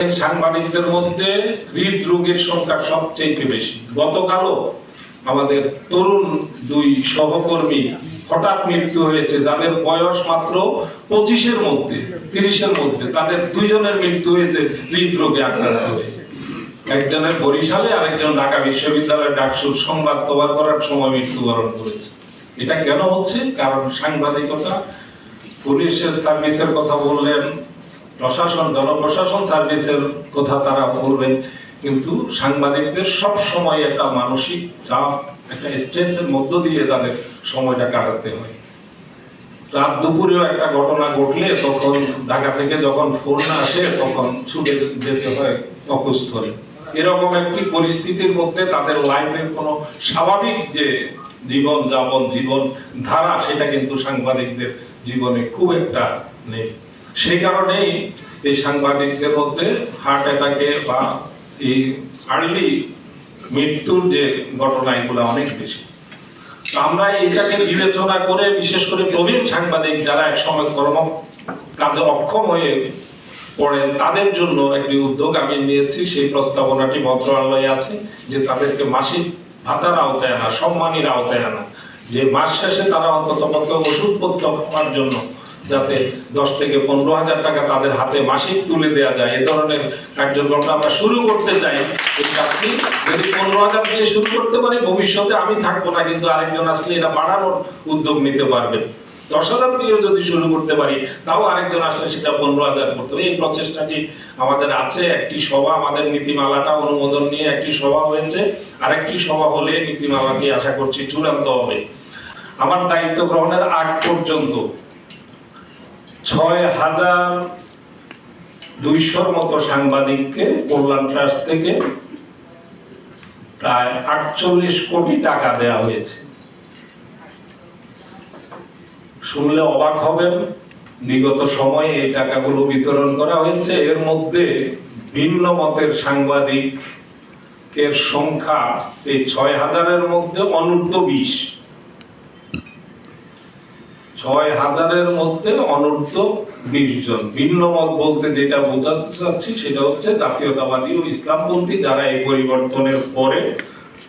সাংবাদিকদের মধ্যে হৃদরোগের সংখ্যা সবচেয়ে বেশি। গতকালও আমাদের তরুণ দুই সহকর্মী হঠাৎ মৃত্যু হয়েছে, যাদের বয়স মাত্র পঁচিশের মধ্যে, তিরিশের মধ্যে। তাদের দুইজনের মৃত্যু হয়েছে হৃদরোগে আক্রান্ত হয়ে। একজনের বরিশালে, আরেকজন ঢাকা বিশ্ববিদ্যালয়ের ডাকসুর সংবাদ কভার করার সময় মৃত্যুবরণ করেছে। এটা কেন হচ্ছে? কারণ সাংবাদিকতা, পুলিশের সার্ভিসের কথা বললেন প্রশাসন, জনপ্রশাসন সার্ভিসের কথা তারা বলবেন, কিন্তু সাংবাদিকদের সব সময় একটা মানসিক চাপ, একটা স্ট্রেসের মধ্য দিয়ে তাদের সময়টা কাটাতে হয়। রাত দুপুরেও একটা ঘটনা ঘটলে তখন ঢাকা থেকে যখন ফোন আসে, তখন ছুটে যেতে হয় অকুস্থলে এরকম একটি পরিস্থিতির মধ্যে তাদের লাইফের কোনো স্বাভাবিক যে জীবন যাপন জীবন ধারা সেটা কিন্তু সাংবাদিকদের জীবনে খুব একটা নেই। সেই কারণেই এই সাংবাদিকদের মধ্যে হার্ট অ্যাটাকে বা এই আর্লি মৃত্যুর যে ঘটনা এগুলো অনেক বেশি। আমরা এটাকে বিবেচনা করে, বিশেষ করে প্রবীণ সাংবাদিক যারা একসময় কর্ম কাজে অক্ষম হয়ে পড়েন, তাদের জন্য একটি উদ্যোগ আমি নিয়েছি। সেই প্রস্তাবনাটি মন্ত্রণালয়ে আছে যে তাদেরকে মাসিক ভাতার আওতায় আনা, সম্মানীর আওতায় আনা। যে মাস শেষে তারা অন্তত পক্ষে ওষুধপত্র খাওয়ার জন্য যাতে দশ থেকে পনেরো হাজার টাকা তাদের হাতে মাসিক তুলে দেওয়া যায়। এ ধরনের কার্যক্রমটা আমরা শুরু করতে চাই। এই কাজটি যদি পনেরো হাজার দিয়ে শুরু করতে পারি, ভবিষ্যতে আমি থাকব না, কিন্তু আরেকজন আসলে এটা বাড়ানোর উদ্যোগ নিতে পারবেন দশ হাজার দিয়েও যদি শুরু করতে পারি, তাও আরেকজন আসলে সেটা পনেরো হাজার করতে হবে। এই প্রচেষ্টাটি আমাদের আছে, একটি সভা, আমাদের নীতিমালাটা অনুমোদন নিয়ে একটি সভা হয়েছে। আরেকটি সভা হলে নীতিমালাটি আশা করছি চূড়ান্ত হবে। আমার দায়িত্ব গ্রহণের আগ পর্যন্ত ছয় হাজার দুইশোর মতো সাংবাদিককে কল্যাণ ট্রাস্ট থেকে প্রায় আটচল্লিশ কোটি টাকা দেওয়া হয়েছে। শুনলে অবাক হবেন, বিগত সময়ে এই টাকাগুলো বিতরণ করা হয়েছে। এর মধ্যে ভিন্ন মতের সাংবাদিকের সংখ্যা এই ছয় হাজারের মধ্যে অনূর্ধ্ব বিশ। ছয় হাজারের মধ্যে অনূর্ধ্ব বিশ জন। ভিন্ন মত বলতে যেটা বোঝাতে চাচ্ছি সেটা হচ্ছে জাতীয়তাবাদী ও ইসলামপন্থী যারা এই পরিবর্তনের পরে,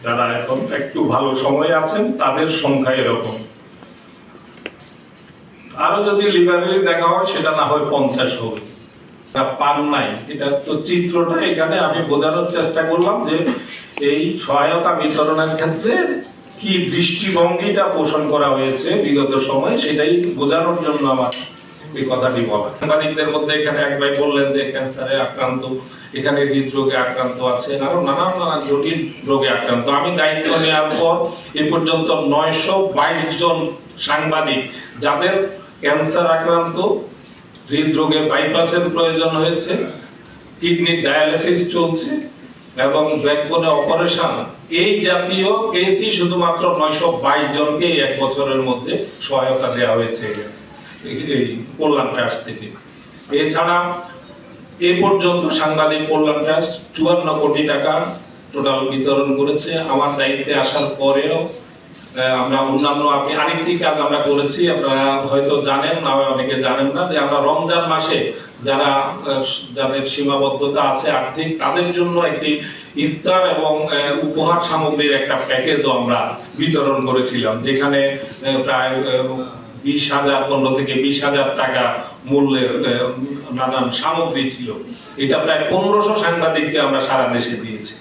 যারা এখন একটু ভালো সময় আছেন, তাদের সংখ্যা এরকম। আরও যদি লিবারেলি দেখা হয়, সেটা না হয় পঞ্চাশ তা পান নাই। এটা তো চিত্রটা এখানে আমি বোঝানোর চেষ্টা করলাম যে এই সহায়তা বিতরণের ক্ষেত্রে কি দৃষ্টিভঙ্গিটা পোষণ করা হয়েছে বিগত সময়ে, সেটাই বোঝানোর জন্য আমার এই কথাটি বলা। সাংবাদিকদের মধ্যে এখানে এক ভাই বললেন যে, ক্যান্সারে আক্রান্ত, এখানে হৃদরোগে আক্রান্ত আছে। আরও নানান নানান জটিল রোগে আক্রান্ত। আমি দায়িত্ব নেওয়ার পর এ পর্যন্ত নয়শো বাইশ জন সাংবাদিক যাদের ক্যান্সার আক্রান্ত, হৃদরোগে বাইপাসের প্রয়োজন হয়েছে কিডনি ডায়ালিসিস চলছে এবং ব্যাকবোনে অপারেশন, এই জাতীয় কেসই শুধুমাত্র নয়শো বাইশ জনকে এক বছরের মধ্যে সহায়তা দেওয়া হয়েছে এই- কল্যাণ ট্রাস্ট থেকে। এছাড়া এ পর্যন্ত সাংবাদিক কল্যাণ ট্রাস্ট চুয়ান্ন কোটি টাকা টোটাল বিতরণ করেছে। আমার দায়িত্বে আসার পরেও আমরা অন্যান্য আপনি আরেকটি কাজ আমরা করেছি, আপনারা হয়তো জানেন না অনেকে জানেন না যে আমরা রমজান মাসে যারা যাদের সীমাবদ্ধতা আছে আর্থিক, তাদের জন্য একটি ইফতার এবং উপহার সামগ্রীর একটা প্যাকেজও আমরা বিতরণ করেছিলাম, যেখানে প্রায় বিশ হাজার, পনেরো থেকে বিশ হাজার টাকা মূল্যের নানান সামগ্রী ছিল। এটা প্রায় পনেরোশো সাংবাদিককে আমরা সারা দেশে দিয়েছি।